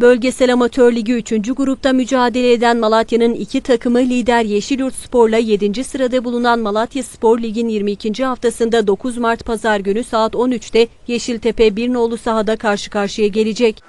Bölgesel Amatör Ligi 3. grupta mücadele eden Malatya'nın iki takımı lider Yeşilyurt Spor'la 7. sırada bulunan Malatya Spor Lig'in 22. haftasında 9 Mart Pazar günü saat 13'te Yeşiltepe Birnoğlu sahada karşı karşıya gelecek.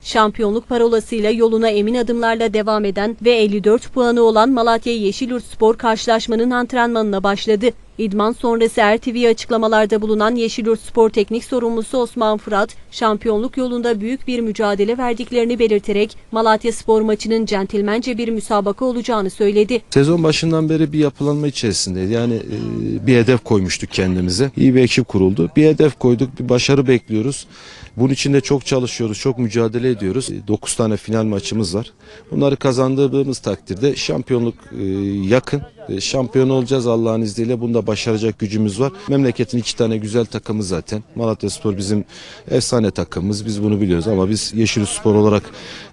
Şampiyonluk parolasıyla yoluna emin adımlarla devam eden ve 54 puanı olan Malatya Yeşilyurt Spor karşılaşmanın antrenmanına başladı. İdman sonrası RTV açıklamalarda bulunan Yeşilyurt Spor Teknik Sorumlusu Osman Fırat, şampiyonluk yolunda büyük bir mücadele verdiklerini belirterek Malatya Spor maçının centilmence bir müsabaka olacağını söyledi. Sezon başından beri bir yapılanma içerisindeydi. Yani e, bir hedef koymuştuk kendimize. İyi bir ekip kuruldu. Bir hedef koyduk, bir başarı bekliyoruz. Bunun için de çok çalışıyoruz, çok mücadele ediyoruz. 9 tane final maçımız var. Bunları kazandırdığımız takdirde şampiyonluk e, yakın. E, Şampiyon olacağız Allah'ın izniyle. Bunu da başaracak gücümüz var. Memleketin iki tane güzel takımı zaten. Malatya Spor bizim efsane takımımız. Biz bunu biliyoruz ama biz Yeşil Spor olarak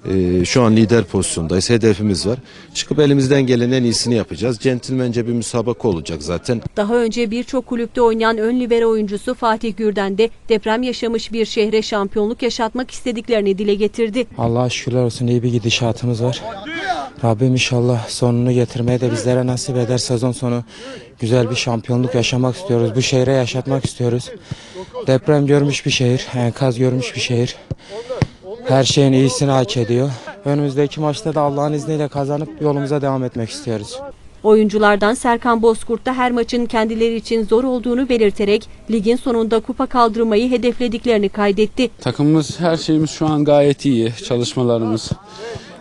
e, şu an lider pozisyondayız. Hedefimiz var. Çıkıp elimizden gelen en iyisini yapacağız. Centilmence bir müsabaka olacak zaten. Daha önce birçok kulüpte oynayan ön libero oyuncusu Fatih Gürden de deprem yaşamış bir şehre şampiyonluk yaşatmak istediklerini dile getirdi. Allah'a şükürler olsun iyi bir gidişatımız var. Rabbim inşallah sonunu getirmeye de bizlere nasip eder. Sezon sonu güzel bir şampiyonluk yaşamak istiyoruz. Bu şehre yaşatmak istiyoruz. Deprem görmüş bir şehir, enkaz görmüş bir şehir. Her şeyin iyisini hak ediyor. Önümüzdeki maçta da Allah'ın izniyle kazanıp yolumuza devam etmek istiyoruz. Oyunculardan Serkan Bozkurt da her maçın kendileri için zor olduğunu belirterek ligin sonunda kupa kaldırmayı hedeflediklerini kaydetti. Takımımız her şeyimiz şu an gayet iyi. Çalışmalarımız,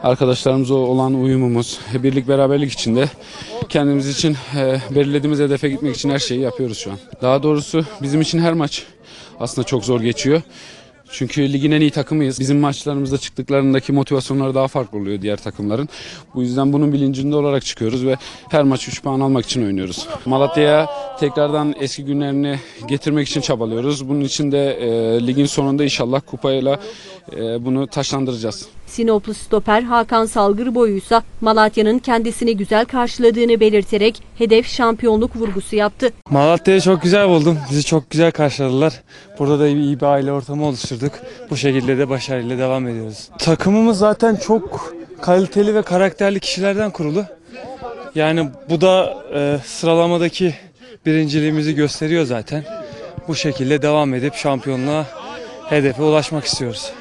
arkadaşlarımızla olan uyumumuz, birlik beraberlik içinde kendimiz için e, belirlediğimiz hedefe gitmek için her şeyi yapıyoruz şu an. Daha doğrusu bizim için her maç aslında çok zor geçiyor. Çünkü ligin en iyi takımıyız. Bizim maçlarımızda çıktıklarındaki motivasyonları daha farklı oluyor diğer takımların. Bu yüzden bunun bilincinde olarak çıkıyoruz ve her maç 3 puan almak için oynuyoruz. Malatya'ya tekrardan eski günlerini getirmek için çabalıyoruz. Bunun için de e, ligin sonunda inşallah kupayla e, bunu taşlandıracağız. Sinoplu stoper Hakan Salgırboy'uysa Malatya'nın kendisini güzel karşıladığını belirterek hedef şampiyonluk vurgusu yaptı. Malatya'yı çok güzel buldum. Bizi çok güzel karşıladılar. Burada da iyi bir aile ortamı oluşturduk. Bu şekilde de başarıyla devam ediyoruz. Takımımız zaten çok kaliteli ve karakterli kişilerden kurulu. Yani bu da e, sıralamadaki birinciliğimizi gösteriyor zaten. Bu şekilde devam edip şampiyonluğa hedefe ulaşmak istiyoruz.